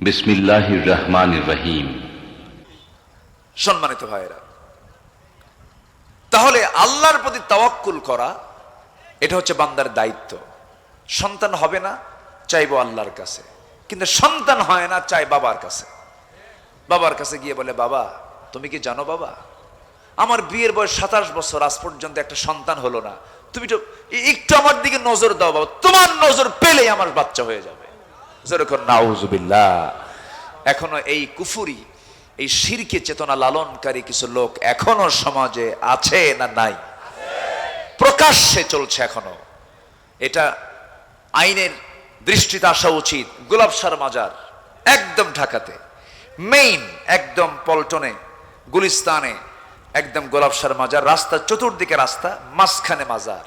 বিসমিল্লাহির রহমানির রহিম। সম্মানিত ভাইরা তাহলে আল্লাহর প্রতি করা, এটা হচ্ছে বান্দার দায়িত্ব। সন্তান হবে না, চাইব আল্লাহর কাছে। কিন্তু সন্তান হয় না, চাই বাবার কাছে। বাবার কাছে গিয়ে বলে, বাবা, তুমি কি জানো বাবা? আমার বিয়ের বয়স সাতাশ বছর, আজ পর্যন্ত একটা সন্তান হলো না। তুমি তো একটু আমার দিকে নজর দাও বাবা। তোমার নজর পেলেই আমার বাচ্চা হয়ে যাবে। যেরকম নাউজুবিল্লাহ, এখনও এই কুফুরি, এই শিরকে চেতনা লালনকারী কিছু লোক এখনও সমাজে আছে না নাই? প্রকাশ্যে চলছে এখনও। এটা আইনের দৃষ্টিতে আসা উচিত। গোলাপসার মাজার, একদম ঢাকাতে। মেইন, একদম পল্টনে, গুলিস্তানে, একদম গোলাপসার মাজার। রাস্তা, চতুর্দিকে রাস্তা, মাঝখানে মাজার।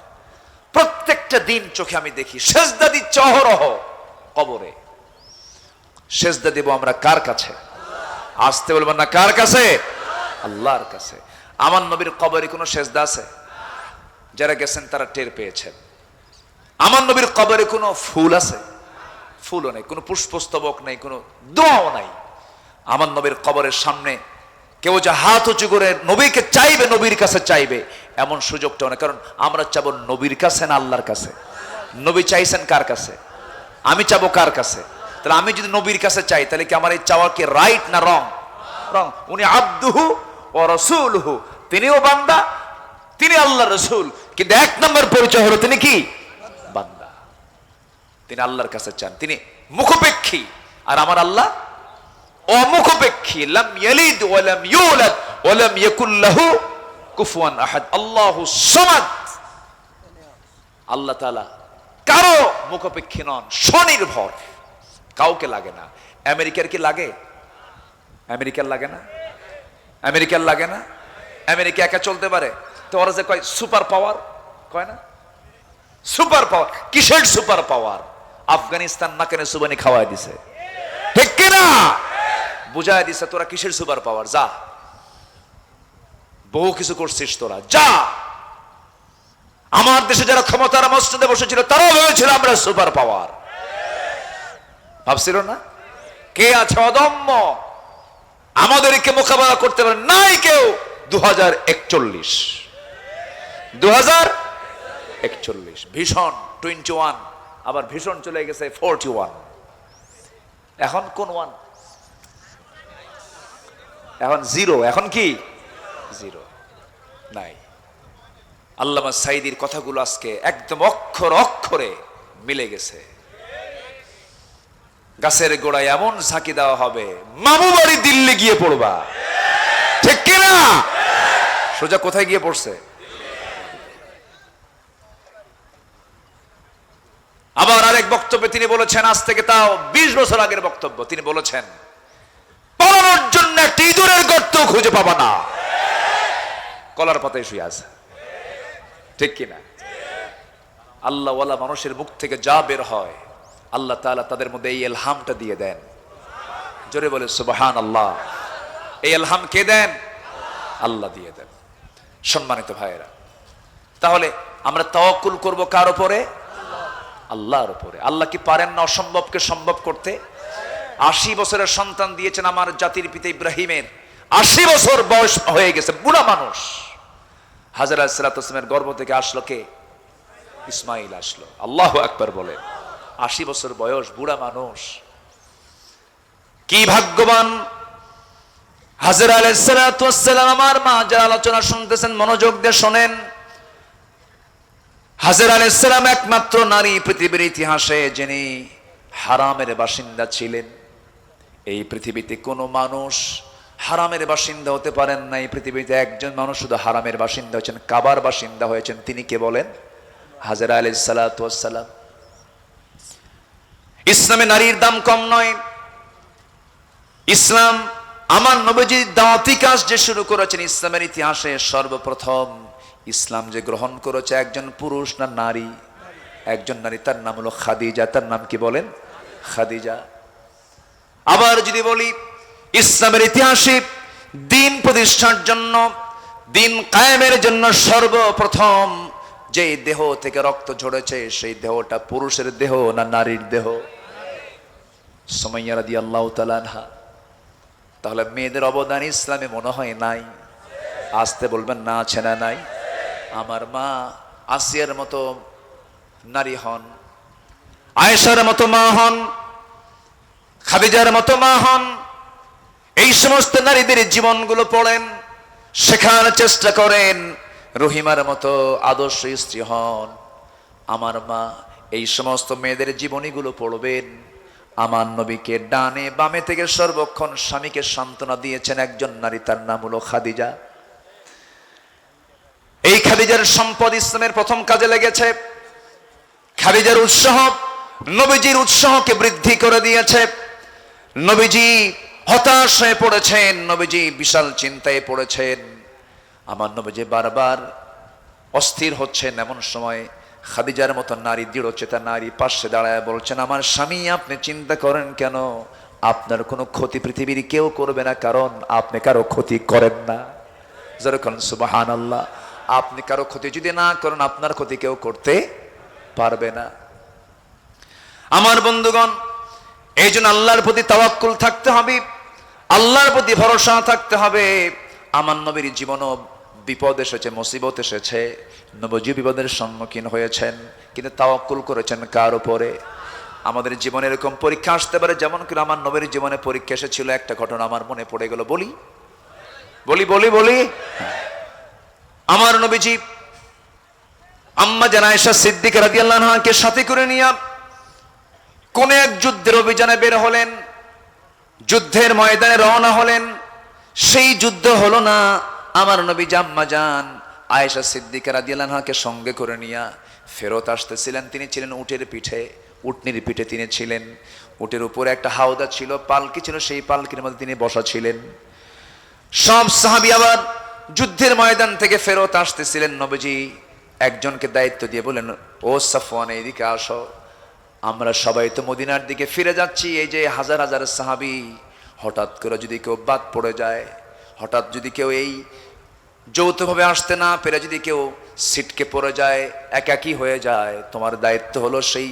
প্রত্যেকটা দিন চোখে আমি দেখি, সেজদা দিচ্ছে অহরহ কবরে। সেজদা দেব আমরা কার কাছে? আসতে বলবেন না, কার কাছে? আল্লাহর কাছে। আমার নবীর কবরে কোনো সেজদা আছে? যারা গেছেন তারা টের পেয়েছেন। আমার নবীর কবরে কোনো ফুল আছে? ফুলও নেই, কোনো পুষ্পস্তবক নেই, কোনো দোয়াও নাই। আমার নবীর কবরের সামনে কেউ যে হাত উঁচু করে নবীকে চাইবে, নবীর কাছে চাইবে, এমন সুযোগটাও নেই। কারণ আমরা চাবো নবীর কাছে না আল্লাহর কাছে? নবী চাইছেন কার কাছে? আমি চাবো কার কাছে? তাহলে আমি যদি নবীর কাছে চাই, তাহলে কি আমার এই চাওয়া কি রাইট না রং রং উনি আব্দুহু ও রসুলহু। তিনিও বান্দা, তিনি আল্লাহ রসুল। কিন্তু এক নম্বর পরিচয় হলো তিনি কি? বান্দা। তিনি আল্লাহর কাছে চান। তিনি মুখপেক্ষী। আর আমার আল্লাহ অমুখপেক্ষী। লাম ইয়ালিদ ওয়া লাম ইউলাদ ওয়া লাম ইয়াকুল লাহু কুফুয়ান আহাদ। আল্লাহু সামাদ। আল্লাহ তাআলা কারও মুখপেক্ষী নন, স্বনির্ভর। কাউকে লাগে না। আমেরিকার কি লাগে? আমেরিকার লাগে না? আমেরিকার লাগে না? আমেরিকা একা চলতে পারে? তো ওরা যে কয়, সুপার পাওয়ার? কয় না? Super power? কিসের সুপার পাওয়ার? আফগানিস্তান না কেন সুবানি খাওয়াই দিছে। ঠিক কিনা? বুঝাই দিছে, তোরা কিসের সুপার পাওয়ার? যা। বহু কিছু করছিস তোরা। যা। আমার দেশে যারা ক্ষমতার মসজিদে বসেছিল, তারাও ভেবেছিল আমরা সুপার পাওয়ার। ভাবছিল না? কে আছে অদম্য? আমাদেরকে মোকাবেলা করতে পারে নাই কেউ। দু হাজার একচল্লিশ। দু হাজার একচল্লিশ। ভীষণ টোয়েন্টি ওয়ান আবার ভীষণ চলে গেছে ফোরটি ওয়ান এখন কোন ওয়ান এখন জিরো এখন কি? জিরো নাই। আল্লামা সাইদির কথাগুলো আজকে একদম অক্ষর অক্ষরে মিলে গেছে। গাছের গোড়ায় এমন ঝাঁকি দেওয়া হবে, মামু বাড়ি দিল্লি গিয়ে পড়বা। ঠিক কিনা? সোজা কোথায় গিয়ে পড়ছে? আবার আরেক বক্তব্যে তিনি বলেছেন, আজ থেকে তাও বিশ বছর আগের বক্তব্য। তিনি বলেছেন, পড়ানোর জন্য একটা ইঁদুরের গর্ত খুঁজে পাবা না। কলার পাতায় শুয়ে আছে। ঠিক কিনা? আল্লাহ ওয়ালা মানুষের মুখ থেকে যা বের হয় আল্লাহ তাআলা তাদের মধ্যে এই এলহামটা দিয়ে দেন। জোরে বলে সুবহান আল্লাহ এই এলহাম কে দেন? আল্লাহ দিয়ে দেন। সম্মানিত ভাইয়েরা, তাহলে আমরা তাওয়াক্কুল করব কার উপরে? আল্লাহর উপরে। আল্লাহ কি পারেন না অসম্ভবকে সম্ভব করতে? আশি বছরের সন্তান দিয়েছেন আমার জাতির পিতা ইব্রাহিমের। আশি বছর বয়স হয়ে গেছে, বুড়া মানুষ। হাজার সালাতামের গর্ভ থেকে আসলো কে? ইসমাইল আসলো। আল্লাহ একবার বলে। আশি বছর বয়স, বুড়া মানুষ। কি ভাগ্যবান! হাজার আলাইসালাম আমার মা যারা আলোচনা শুনতেছেন, মনোযোগ দিয়ে শোনেন। হাজার আলাইসালাম একমাত্র নারী পৃথিবীর ইতিহাসে যিনি হারামের বাসিন্দা ছিলেন। এই পৃথিবীতে কোনো মানুষ হারামের বাসিন্দা হতে পারেন না। এই পৃথিবীতে একজন মানুষ শুধু হারামের বাসিন্দা হয়েছেন, কাবার বাসিন্দা হয়েছেন। তিনি কে বলেন? হাজার সালাম ইসলামে নারীর দাম কম নয়। ইসলাম আমার নবীজি দাওয়াতি কাজ যে শুরু করেছেন, ইসলামের ইতিহাসে সর্বপ্রথম ইসলাম যে গ্রহণ করেছে একজন পুরুষ না নারী? একজন নারী, তার নাম হলো খাদিজা। তার নাম কি বলেন? খাদিজা। আবার যদি বলি, ইসলামের ইতিহাসে দিন প্রতিষ্ঠার জন্য, দিন কায়েমের জন্য সর্বপ্রথম যে দেহ থেকে রক্ত ঝরেছে, সেই দেহটা পুরুষের দেহ না নারীর দেহ? সোমাইয়া রাদি আল্লাহ তালানহা তাহলে মেয়েদের অবদান ইসলামে মনে হয় নাই। আসতে বলবেন, না আছে না নাই। আমার মা আসিয়ার মতো নারী হন, আয়েশার মতো মা হন, খাদিজার মতো মা হন। এই সমস্ত নারীদের জীবনগুলো পড়েন, শেখার চেষ্টা করেন, রহিমার মতো আদর্শ স্ত্রী হন। আমার মা এই সমস্ত মেয়েদের জীবনীগুলো পড়বেন। আমার নবীকে ডানে বামে থেকে সর্বক্ষণ স্বামীকে সান্ত্বনা দিয়েছেন একজন নারী, তার নাম হলো খাদিজা। এই খাদিজার সম্পদ ইসলামের প্রথম কাজে লেগেছে। খাদিজার উৎসাহ নবীজির উৎসাহকে বৃদ্ধি করে দিয়েছে। নবীজি হতাশ হয়ে পড়েছেন, নবীজি বিশাল চিন্তায় পড়েছেন। আমার নবীজি বারবার অস্থির হচ্ছেন এমন সময় খাদিজার মতো নারী দৃঢ়চেতা নারী, পাশে দাঁড়ায় বলছেন, আমার স্বামী, আপনি চিন্তা করেন কেন? আপনার কোনো ক্ষতি পৃথিবীর কেউ করবে না, কারণ আপনি কারও ক্ষতি করেন না। যেরকম সুবাহান আল্লাহ আপনি কারও ক্ষতি যদি না করেন, আপনার ক্ষতি কেউ করতে পারবে না। আমার বন্ধুগণ, এই জন্য আল্লাহর প্রতি তাওয়াক্কুল থাকতে হবে, আল্লাহর প্রতি ভরসা থাকতে হবে। আমার নবীর জীবনও বিপদ এসেছে, মুসিবত এসেছে নবজি বিপদের সম্মুখীন হয়েছেন, কিন্তু তাওয়াক্কুল করেছেন কার উপরে? আমাদের জীবনে এরকম পরীক্ষা আসতে পারে, যেমন করে আমার নবীর জীবনে পরীক্ষা এসেছিল, একটা ঘটনা আমার মনে পড়ে গেল, বলি? বলি বলি বলি? আমার নবীজি, আম্মা জানায়শা সিদ্দিক রাদিয়াল্লাহুকে সাথে করে নিয়ে কোন এক যুদ্ধের অভিযানে বের হলেন, যুদ্ধের ময়দানে রওনা হলেন, সেই যুদ্ধ হলো না আমার নবী জাম্মা যান। আয়েশা সিদ্দিকা রাদিয়াল্লাহুকে সঙ্গে করে নিয়া ফেরত আসতেছিলেন। তিনি ছিলেন উটের পিঠে, উটনির পিঠে তিনি ছিলেন। উটের উপরে একটা হাওদা ছিল, পালকি ছিল, সেই পালকির মধ্যে তিনি বসা ছিলেন। সব সাহাবি আবার যুদ্ধের ময়দান থেকে ফেরত আসতেছিলেন। নবীজি একজনকে দায়িত্ব দিয়ে বলেন ও সাফওয়ান, এইদিকে আসো। আমরা সবাই তো মদিনার দিকে ফিরে যাচ্ছি। এই যে হাজার হাজার সাহাবি, হঠাৎ করে যদি কেউ বাদ পড়ে যায় হঠাৎ যদি কেউ এই যৌথভাবে আসতে না পেরে যদি কেউ সিটকে পড়ে যায়, একাকি হয়ে যায়, তোমার দায়িত্ব হলো সেই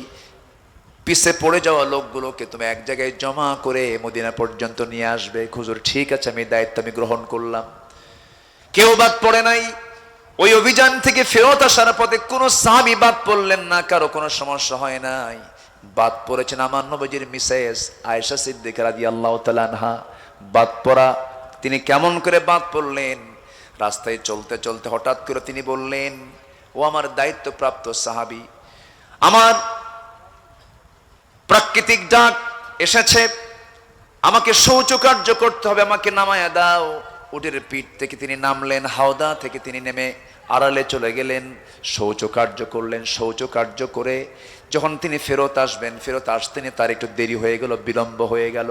পিছে পড়ে যাওয়া লোকগুলোকে তুমি এক জায়গায় জমা করে মদিনা পর্যন্ত নিয়ে আসবে। খুজুর ঠিক আছে, আমি দায়িত্ব আমি গ্রহণ করলাম। কেউ বাদ পড়ে নাই। ওই অভিযান থেকে ফেরত আসার পথে কোনো সাহাবি বাদ পড়লেন না, কারও কোনো সমস্যা হয় নাই। বাদ পড়েছেন আমার নবজির মিসেস আয়েশা সিদ্দিক রাজি আল্লাহ তালানহা বাদ পড়া তিনি কেমন করে বাদ পড়লেন? রাস্তায় চলতে চলতে হঠাৎ করে তিনি বললেন, ও আমার দায়িত্বপ্রাপ্ত সাহাবি, আমার প্রাকৃতিক ডাক এসেছে, আমাকে শৌচকার্য করতে হবে, আমাকে নামায়া দাও। উটের পিঠ থেকে তিনি নামলেন, হাওদা থেকে তিনি নেমে আড়ালে চলে গেলেন, শৌচকার্য করলেন, শৌচকার্য করে যখন তিনি ফেরত আসবেন, ফেরত আসতেনি তার একটু দেরি হয়ে গেল, বিলম্ব হয়ে গেল।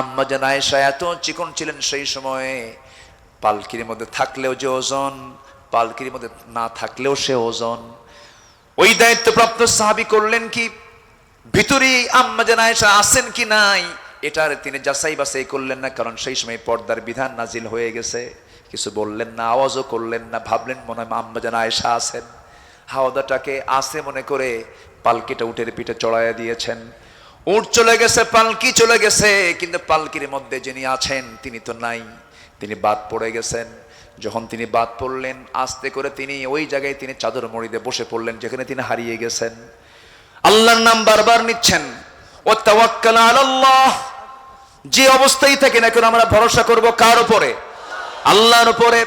আম্মা জান আয়েশা এত চিকন ছিলেন সেই সময়ে, পালকির মধ্যে থাকলেও যে ওজন, পালকির মধ্যে না থাকলেও সে ওজন। ওই দায়িত্বপ্রাপ্ত সাহাবি করলেন কি? ভিতরে আম্মা জান আয়েশা আসেন কি নাই এটার তিনি যাচাই বাছাই করলেন না, কারণ সেই সময় পর্দার বিধান নাজিল হয়ে গেছে। কিছু বললেন না, আওয়াজও করলেন না, ভাবলেন মনে হয় আম্মা জান আয়েশা আছেন। হাওদাটাকে আসে মনে করে পালকিটা উটের পিঠে চড়াইয়া দিয়েছেন। উট চলে গেছে, পালকি চলে গেছে, কিন্তু পালকির মধ্যে যিনি আছেন, তিনি তো নাই। তিনি বাদ পড়ে গেছেন। যখন তিনি বাদ পড়লেন, আস্তে করে তিনি ওই জায়গায় তিনি চাদর মরিদে বসে পড়লেন, যেখানে তিনি হারিয়ে গেছেন। আল্লাহর নাম বারবার নিচ্ছেন ও তাওয়াক্কাল আলাল্লাহ। যে অবস্থায় থাকে না কেন আমরা ভরসা করব কার উপরে? আল্লাহর উপরে।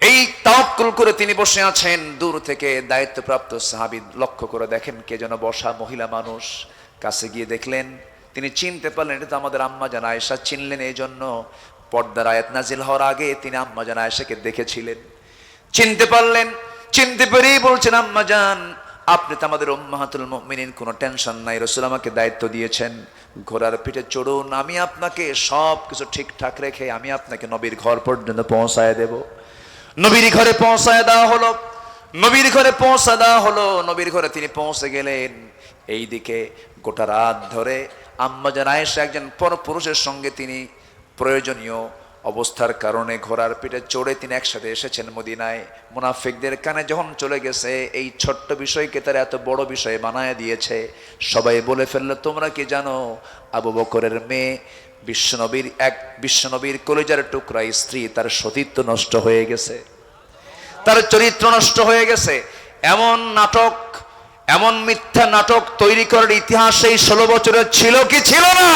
এই তাওয়াক্কুল করে তিনি বসে আছেন, দূর থেকে দায়িত্বপ্রাপ্ত সাহাবী লক্ষ্য করে দেখেন কে যেন বসা মহিলা মানুষ। কাছে গিয়ে দেখলেন, তিনি চিনতে পারলেন এটা তো আমাদের আম্মা জান আয়েশা চিনলেন এই জন্য পর্দার আয়াত নাজিল হওয়ার আগে তিনি আম্মা জান আয়েশাকে দেখেছিলেন। চিনতে পারলেন, চিনতে পেরেই বলছেন, আম্মা জান, আপনি তো আমাদের উম্মাহাতুল মুমিনিন, কোনো টেনশন নাই। রসুল আমাকে দায়িত্ব দিয়েছেন, ঘোড়ার পিঠে চড়ুন, আমি আপনাকে সব কিছু ঠিকঠাক রেখে আমি আপনাকে নবীর ঘর পর্যন্ত পৌঁছায় দেব। নবীর ঘরে পৌঁছায় দেওয়া হলো। নবীর ঘরে পৌঁছা দেওয়া হলো, নবীর ঘরে তিনি পৌঁছে গেলেন। এই দিকে গোটা রাত ধরে আম্মা জান আয়েশা একজন পরপুরুষের সঙ্গে তিনি প্রয়োজনীয় অবস্থার কারণে ঘোড়ার পিঠে চড়ে তিনি একসাথে এসেছেন মদিনায়। মুনাফিকদের কানে যখন চলে গেছে, এই ছোট্ট বিষয়কে তারা এত বড় বিষয় বানায় দিয়েছে, সবাই বলে ফেলল, তোমরা কি জানো, আবু বকরের মেয়ে বিশ্বনবীর এক বিশ্বনবীর কলেজার টুকরা স্ত্রী, তার সতীত্ব নষ্ট হয়ে গেছে। তার চরিত্র নষ্ট হয়ে গেছে। এমন নাটক, এমন মিথ্যা নাটক তৈরি করার ইতিহাস এই ষোলো বছরের ছিল কি ছিল না?